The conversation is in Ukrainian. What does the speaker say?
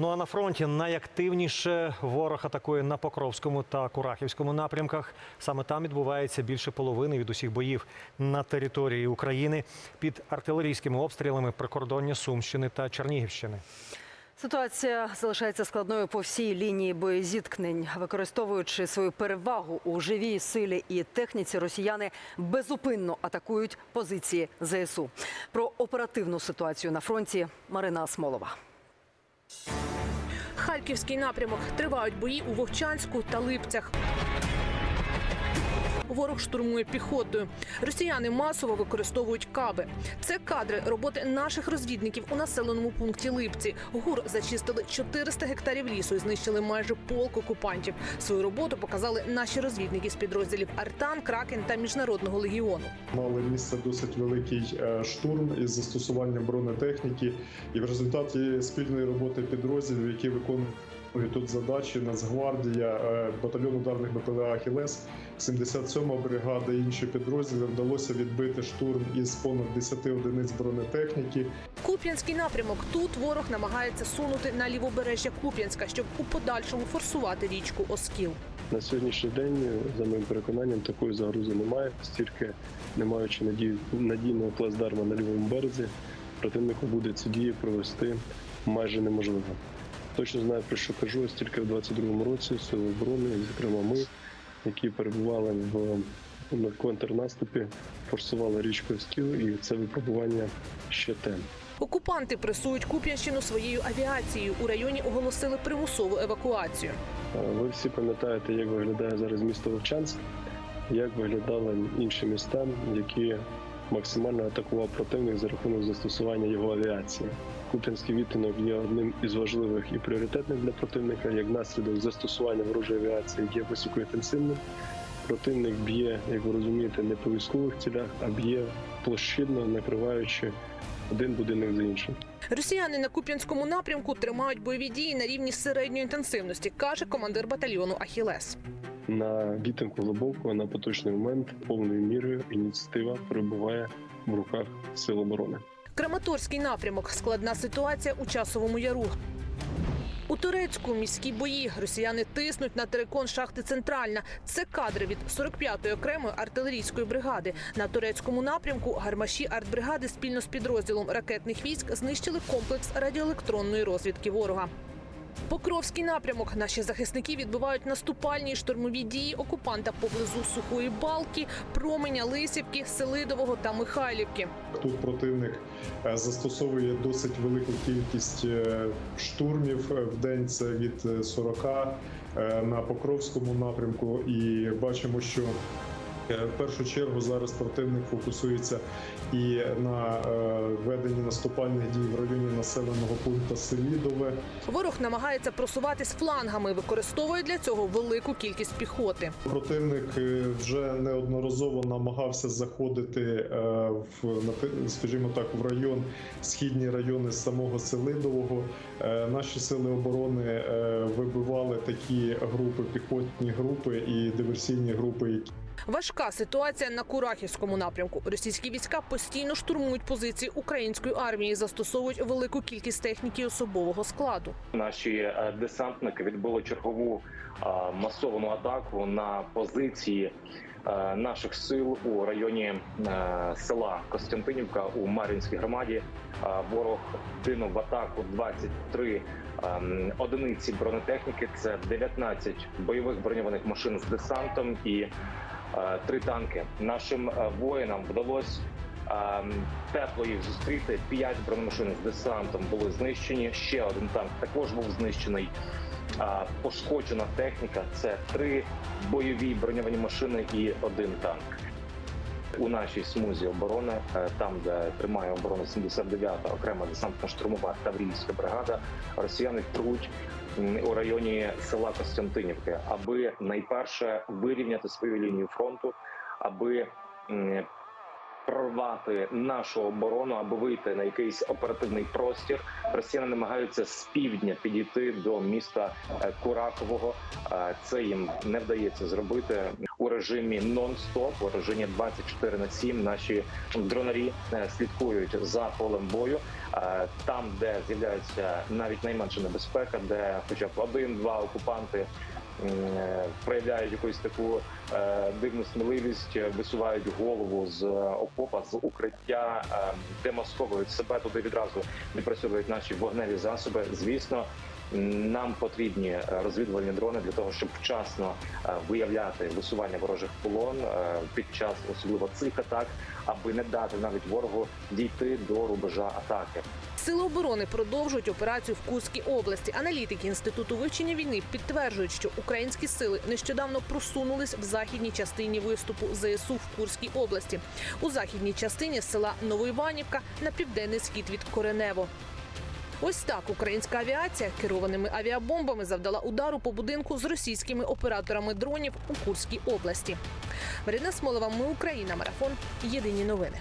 Ну а на фронті найактивніше ворог атакує на Покровському та Курахівському напрямках. Саме там відбувається більше половини від усіх боїв на території України під артилерійськими обстрілами прикордоння Сумщини та Чернігівщини. Ситуація залишається складною по всій лінії боєзіткнень. Використовуючи свою перевагу у живій силі і техніці, росіяни безупинно атакують позиції ЗСУ. Про оперативну ситуацію на фронті Марина Смолова. Харківський напрямок тривають бої у Вовчанську та Липцях. Ворог штурмує піхотою. Росіяни масово використовують каби. Це кадри роботи наших розвідників у населеному пункті Липці. ГУР зачистили 400 гектарів лісу і знищили майже полк окупантів. Свою роботу показали наші розвідники з підрозділів Артан, Кракен та Міжнародного легіону. Мали місце досить великий е, штурм із застосуванням бронетехніки, і в результаті спільної роботи підрозділів, які виконують тут задачі Нацгвардія, е, батальйон ударних БПЛА Ахілес, 77 бригада і інші підрозділи вдалося відбити штурм із понад 10 одиниць бронетехніки. Куп'янський напрямок. Тут ворог намагається сунути на лівобережжя Куп'янська, щоб у подальшому форсувати річку Оскіл. На сьогоднішній день, за моїм переконанням, такої загрози немає, стільки не маючи надії, надійного плацдарма на лівому березі, противнику буде ці дії провести майже неможливо. Точно знаю про що кажу, ось тільки в 22-му році сили оборони, зокрема ми, які перебували в на контрнаступі, форсували річку Скіл, і це випробування ще те. Окупанти пресують Куп'янщину своєю авіацією. У районі оголосили примусову евакуацію. Ви всі пам'ятаєте, як виглядає зараз місто Вовчанськ, як виглядали інші міста, які максимально атакував противник за рахунок застосування його авіації. Куп'янський відтинок є одним із важливих і пріоритетних для противника. Як наслідок застосування ворожої авіації є високоінтенсивним. Противник б'є, як ви розумієте, не по військових цілях, а б'є площадно, накриваючи один будинок за іншим. Росіяни на Куп'янському напрямку тримають бойові дії на рівні середньої інтенсивності, каже командир батальйону Ахілес. На відтинку глибоко на поточний момент повною мірою ініціатива перебуває в руках сил оборони. Краматорський напрямок складна ситуація у часовому яру. У Турецьку міські бої росіяни тиснуть на терикон шахти Центральна. Це кадри від 45-ї окремої артилерійської бригади. На турецькому напрямку гармаші артбригади спільно з підрозділом ракетних військ знищили комплекс радіоелектронної розвідки ворога. Покровський напрямок. Наші захисники відбивають наступальні штурмові дії окупанта поблизу сухої балки, променя Лисівки, Селидового та Михайлівки. Тут противник е, застосовує досить велику кількість е, штурмів е, в день. Це від е, 40 е, на Покровському напрямку. І бачимо, що в першу чергу зараз противник фокусується і на е, веденні наступальних дій в районі населеного пункту Селідове. Ворог намагається просуватись флангами, використовує для цього велику кількість піхоти. Противник е, вже неодноразово намагався заходити е, в скажімо так, в район східні райони самого Селидового. Е, Наші сили оборони е, вибивали такі групи, піхотні групи і диверсійні групи, які Важка ситуація на Курахівському напрямку. Російські війська постійно штурмують позиції української армії, застосовують велику кількість техніки особового складу. Наші е, десантники відбили чергову е, масовану атаку на позиції е, наших сил у районі села Костянтинівка у Мар'їнській громаді. Ворог кинув в атаку 23 ем, одиниці бронетехніки. Це 19 бойових броньованих машин з десантом і три танки. Нашим е, воїнам вдалося Ем, Тепло їх зустріти. П'ять бронемашин з десантом були знищені. Ще один танк також був знищений. Пошкоджена техніка. Це три бойові броньовані машини і один танк. У нашій смузі оборони, е, там де тримає оборону 79-та окрема десантно-штурмова таврійська бригада, росіяни труть у районі села Костянтинівки, аби найперше вирівняти свою лінію фронту, аби прорвати нашу оборону, аби вийти на якийсь оперативний простір. Росіяни намагаються з півдня підійти до міста е, Курахового. Е, Це їм не вдається зробити. У режимі нон-стоп, у режимі 24 на 7 Наші дронарі е, слідкують за полем бою. Е, Там, де з'являється навіть найменша небезпека, де хоча б один-два окупанти е, проявляють якусь таку дивну сміливість, висувають голову з окопа, з укриття, е, демасковують себе туди відразу відпрацьовують наші вогневі засоби. Звісно, нам потрібні е, розвідувальні дрони для того, щоб вчасно е, виявляти висування ворожих полон е, під час особливо цих атак, аби не дати навіть ворогу дійти до рубежа атаки. Сили оборони продовжують операцію в Курській області. Аналітики інституту вивчення війни підтверджують, що українські сили нещодавно просунулись в західній частині виступу ЗСУ в Курській області. У західній частині села Новоіванівка на південний схід від Коренево. Ось так українська авіація керованими авіабомбами завдала удару по будинку з російськими операторами дронів у Курській області. Марина Смолова, ми Україна. Марафон. Єдині новини.